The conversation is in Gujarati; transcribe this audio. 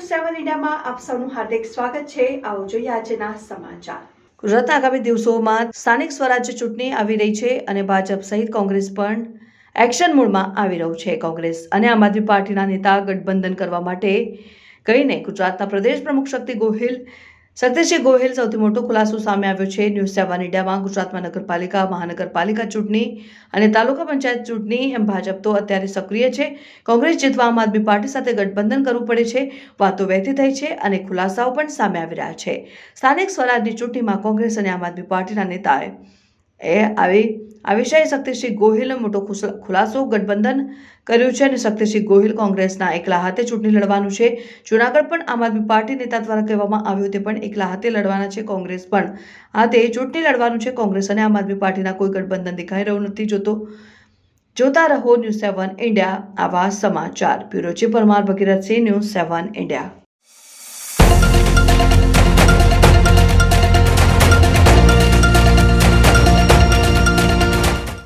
સેવન ઇન્ડિયામાં આપ સૌનું હાર્દિક સ્વાગત છે. આવો જોઈએ આજના સમાચાર. ગુજરાત આગામી દિવસોમાં સ્થાનિક સ્વરાજ્ય ચૂંટણી આવી રહી છે અને ભાજપ સહિત કોંગ્રેસ પણ એક્શન મૂળમાં આવી રહ્યું છે. કોંગ્રેસ અને આમ આદમી પાર્ટીના નેતા ગઠબંધન કરવા માટે કહીને ગુજરાતના પ્રદેશ પ્રમુખ શક્તિ ગોહિલ શક્તિસિંહ ગોહિલ સૌથી મોટો ખુલાસો સામે આવ્યો છે. ન્યૂઝ સેવન ઇન્ડિયામાં ગુજરાતમાં નગરપાલિકા, મહાનગરપાલિકા ચૂંટણી અને તાલુકા પંચાયત ચૂંટણી એમ ભાજપ તો અત્યારે સક્રિય છે. કોંગ્રેસ જીતવા આમ આદમી પાર્ટી સાથે ગઠબંધન કરવું પડે છે. વાતો વહેતી થઈ છે અને ખુલાસાઓ પણ સામે આવી રહ્યા છે. સ્થાનિક સ્વરાજની ચૂંટણીમાં કોંગ્રેસ અને આમ આદમી પાર્ટીના નેતાએ એ આવી આ વિષયે શક્તિસિંહ ગોહિલે મોટો ખુલાસો, ગઠબંધન કર્યું છે અને શક્તિસિંહ ગોહિલ કોંગ્રેસના એકલા હાથે ચૂંટણી લડવાનું છે. જૂનાગઢ પણ આમ આદમી પાર્ટી નેતા દ્વારા કહેવામાં આવ્યું તે પણ એકલા હાથે લડવાના છે કોંગ્રેસ પણ. હાથે ચૂંટણી લડવાનું છે કોંગ્રેસ અને આમ આદમી પાર્ટીના કોઈ ગઠબંધન દેખાઈ રહ્યું નથી. જોતો, જોતા રહો ન્યૂઝ સેવન ઇન્ડિયા આવા સમાચાર. Bureau chief Parmar Bhagirathsinh news seven India.